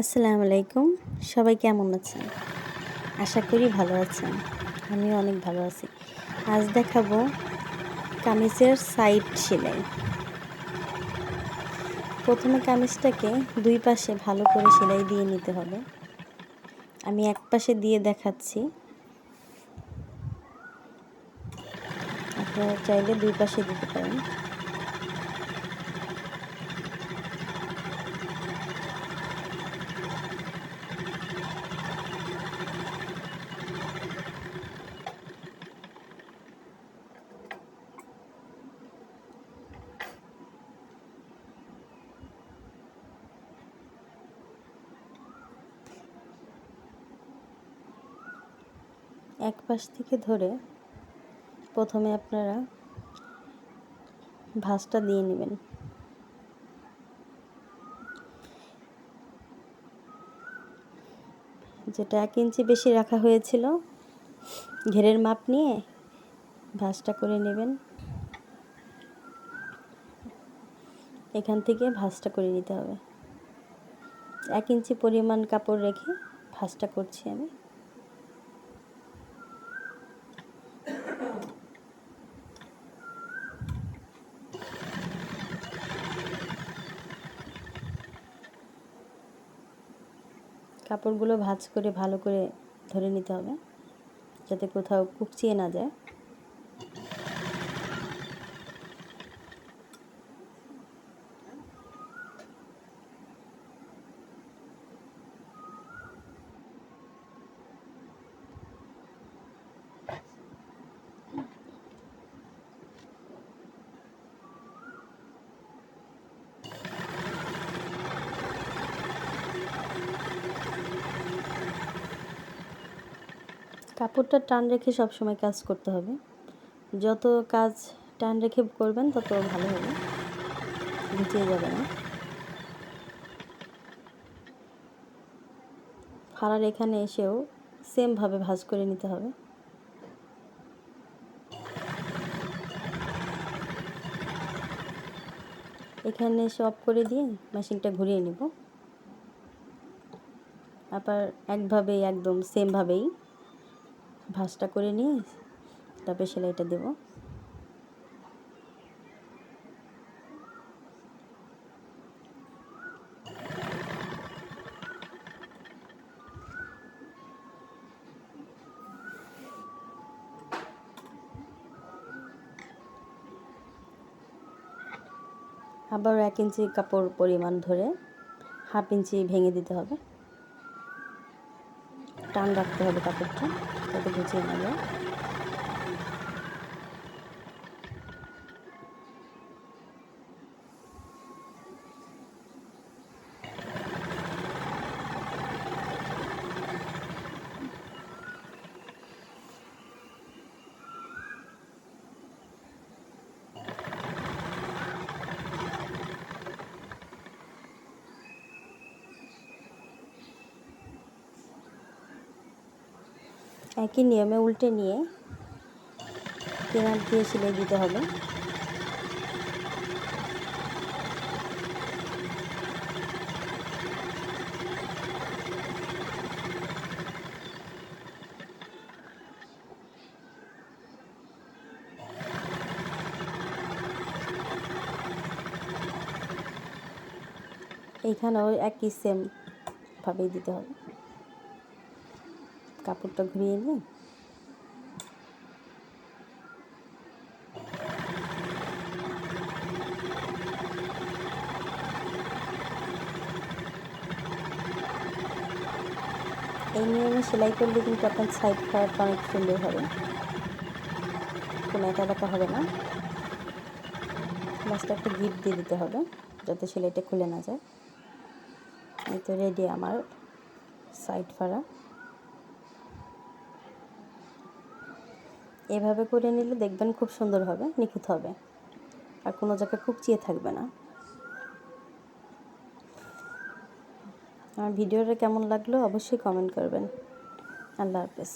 আসসালামু আলাইকুম। সবাই কেমন আছেন? আশা করি ভালো আছেন। আমিও অনেক ভালো আছি। আজ দেখাবো কামিজের সাইড সেলাই। প্রথমে কামিজটাকে দুই পাশে ভালো করে সেলাই দিয়ে নিতে হবে। আমি এক পাশে দিয়ে দেখাচ্ছি। আপনারা চাইলে দুই পাশে দিতে পারেন। এক পাশ থেকে ধরে প্রথমে আপনারা ভাঁজটা দিয়ে নেবেন। যেটা এক ইঞ্চি বেশি রাখা হয়েছিল, ঘেরের মাপ নিয়ে ভাঁজটা করে নেবেন। এখান থেকে ভাঁজটা করে নিতে হবে। এক ইঞ্চি পরিমাণ কাপড় রেখে ভাঁজটা করছি আমি। কাপড়গুলো ভাঁজ করে ভালো করে ধরে নিতে হবে যাতে কোথাও কুকচিয়ে না যায়। কাপড়টা টান রেখে সবসময় কাজ করতে হবে। যত কাজ টান রেখে করবেন, তত ভালো হবে। ভিজিয়ে যাবে না। ফাড়ার এখানে এসেও সেমভাবে ভাজ করে নিতে হবে। এখানে এসে অফ করে দিয়ে মেশিনটা ঘুরিয়ে নিব। আবার একভাবেই, একদম সেমভাবেই ভাঁজটা করে নিয়ে তারপরে সেলাইটা দেব। আবার এক ইঞ্চি কাপড় পরিমাণ ধরে হাফ ইঞ্চি ভেঙে দিতে হবে। টান রাখতে হবে কাপড়টা তাতে গুছিয়ে নেবে। একই নিয়মে উল্টে নিয়ে কেনার দিয়ে সেলাই দিতে হবে। এইখানেও একই সেম ভাবেই দিতে হবে। কাপড়টা ঘুরিয়ে নিয়ে। এই নিয়মে সেলাই করলে কিন্তু আপনার সাইড কালারটা অনেক সুন্দর হবে। কোনো একা হবে না। লাস্টে একটা গিট দিয়ে দিতে হবে যাতে সেলাইটা খুলে না যায়। এই তো রেডি আমার সাইড ফাড়া এভাবে করে নিলে দেখবেন খুব সুন্দর হবে, নিখুঁত হবে। আর কোনো জায়গায় খুব চেয়ে থাকবে না। আমার ভিডিওটা কেমন লাগল অবশ্যই কমেন্ট করবেন। আল্লাহ হাফেজ।